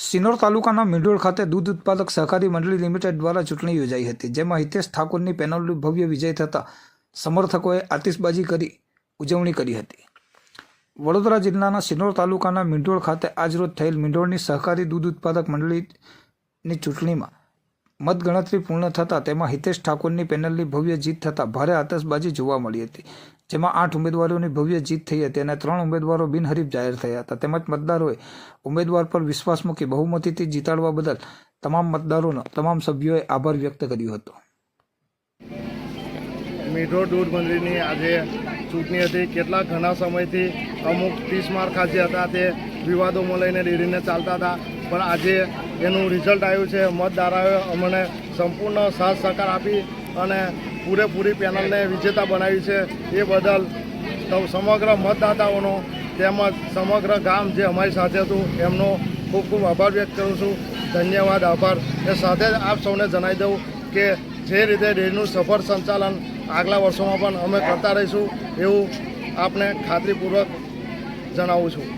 સિનોર તાલુકાના મીંઢોળ ખાતે દૂધ ઉત્પાદક સહકારી મંડળી લિમિટેડ દ્વારા ચૂંટણી યોજાઈ હતી, જેમાં હિતેશ ઠાકોરની પેનલનો ભવ્ય વિજય થતાં સમર્થકોએ આતિશબાજી કરી, ઉજવણી કરી હતી. વડોદરા જિલ્લાના સિનોર તાલુકાના મીંઢોળ ખાતે આજરોજ થયેલ મીંઢોળની સહકારી દૂધ ઉત્પાદક મંડળીની ચૂંટણીમાં મતગણતરી પૂર્ણ થતાં તેમાં હિતેશ ઠાકોરની પેનલની ભવ્ય જીત થતાં ભારે આતશબાજી જોવા મળી હતી, જેમાં આઠ ઉમેદવારોની ભવ્ય જીત થઈ હતી અને ત્રણ ઉમેદવારો બિનહરીફ જાહેર થયા હતા. તેમજ મતદારોએ ઉમેદવાર પર વિશ્વાસ મૂકી બહુમતીથી જીતાડવા બદલ તમામ મતદારોનો, તમામ સભ્યોએ આભાર વ્યક્ત કર્યો હતો. મીઠો દૂધ મંદિરની આજે ચૂંટણી હતી. કેટલા ઘણા સમયથી અમુક ત્રીસ માર્ક ખાસી હતા. તે વિવાદોમાં લઈને ડેરીને ચાલતા હતા. પણ આજે એનું રિઝલ્ટ આવ્યું છે મતદારોએ અમને સંપૂર્ણ સાથ સહકાર આપી અને પૂરેપૂરી પેનલને વિજેતા બનાવી છે. એ બદલ સમગ્ર મતદાતાઓનો તેમજ સમગ્ર ગામ જે અમારી સાથે હતું, એમનો ખૂબ ખૂબ આભાર વ્યક્ત કરું છું. ધન્યવાદ, આભાર. એ સાથે જ આપ સૌને જણાવી દઉં કે જે રીતે ડેરીનું સફળ સંચાલન આગલા વર્ષોમાં પણ અમે કરતા રહીશું, એવું આપને ખાતરીપૂર્વક જણાવું છું.